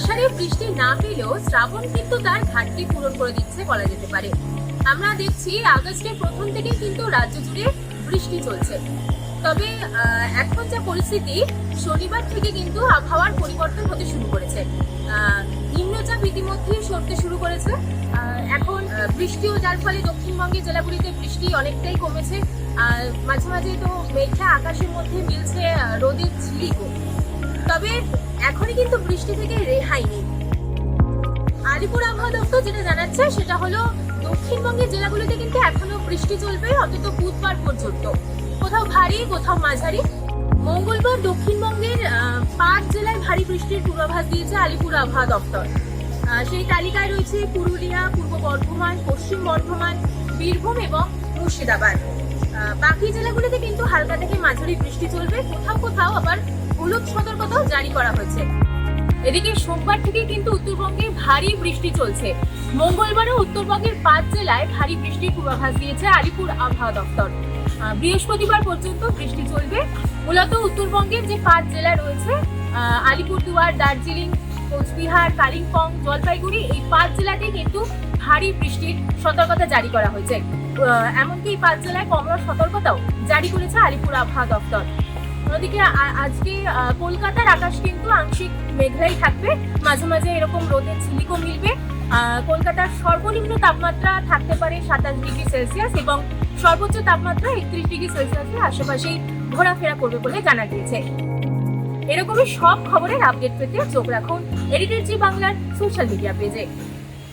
আষাঢ়ে বৃষ্টি না পেলেও শ্রাবণ কিন্তু তার ঘাটতি পূরণ করে দিচ্ছে বলা যেতে পারে। আমরা দেখছি আগস্টের প্রথম থেকেই কিন্তু রাজ্য জুড়ে বৃষ্টি চলছে। তবে এখন যা পরিস্থিতি, শনিবার থেকে কিন্তু আবহাওয়ার পরিবর্তন হতে শুরু করেছে। নিম্নচাপ ইতিমধ্যেই সরতে শুরু করেছে। এখন বৃষ্টিও যার ফলে দক্ষিণবঙ্গের জেলাগুলিতে বৃষ্টি অনেকটাই কমেছে। আর মাঝে মাঝে তো মেঘা আকাশের মধ্যে মিলছে রোদের ঝিলিকও তবে এখনই কিন্তু বৃষ্টি থেকে রেহাই নেই আলিপুর আবহাওয়া দপ্তর যেটা জানাচ্ছে, সেটা হলো দক্ষিণবঙ্গের জেলাগুলোতে কিন্তু এখনও বৃষ্টি চলবে, অন্তত বুধবার পর্যন্ত। কোথাও ভারী, কোথাও মাঝারি। মঙ্গলবার দক্ষিণবঙ্গের পাঁচ জেলায় ভারী বৃষ্টির পূর্বাভাস দিয়েছে আলিপুর আবহাওয়া দপ্তর। সেই তালিকায় রয়েছে পুরুলিয়া, পূর্ব বর্ধমান, পশ্চিম বর্ধমান, বীরভূম এবং মুর্শিদাবাদ। বাকি জেলাগুলিতে কিন্তু হালকা থেকে মাঝারি বৃষ্টি চলবে। কোথাও কোথাও আবার হলুদ সতর্কতাও জারি করা হয়েছে। এদিকে সোমবার থেকে কিন্তু উত্তরবঙ্গে ভারী বৃষ্টি চলছে। মঙ্গলবারও উত্তরবঙ্গের পাঁচ জেলায় ভারী বৃষ্টির পূর্বাভাস দিয়েছে আলিপুর আবহাওয়া দপ্তর। বৃহস্পতিবার পর্যন্ত বৃষ্টি চলবে। মূলত উত্তরবঙ্গের যে পাঁচ জেলা রয়েছে আলিপুরদুয়ার, দার্জিলিং, কোচবিহার, কালিম্পং, জলপাইগুড়ি, এই পাঁচ জেলাতে কিন্তু ভারী বৃষ্টির সতর্কতা জারি করা হয়েছে। এমনকি পাঁচ জেলায় কমলা সতর্কতাও জারি করেছে আলিপুর আবহাওয়া দপ্তর। অন্যদিকে আজকে কলকাতার আকাশ কিন্তু আংশিক মেঘলাই থাকবে। মাঝে মাঝে এরকম রোদের ঝিলিকও মিলবে। কলকাতার সর্বনিম্ন তাপমাত্রা থাকতে পারে সাতাশ ডিগ্রি সেলসিয়াস এবং সর্বোচ্চ তাপমাত্রা একত্রিশ ডিগ্রি সেলসিয়াসের আশেপাশেই ঘোরাফেরা করবে বলে জানা গিয়েছে। এরকমই সব খবরের আপডেট পেতে চোখ রাখুন এডিটেড জি বাংলার সোশ্যাল মিডিয়া পেজে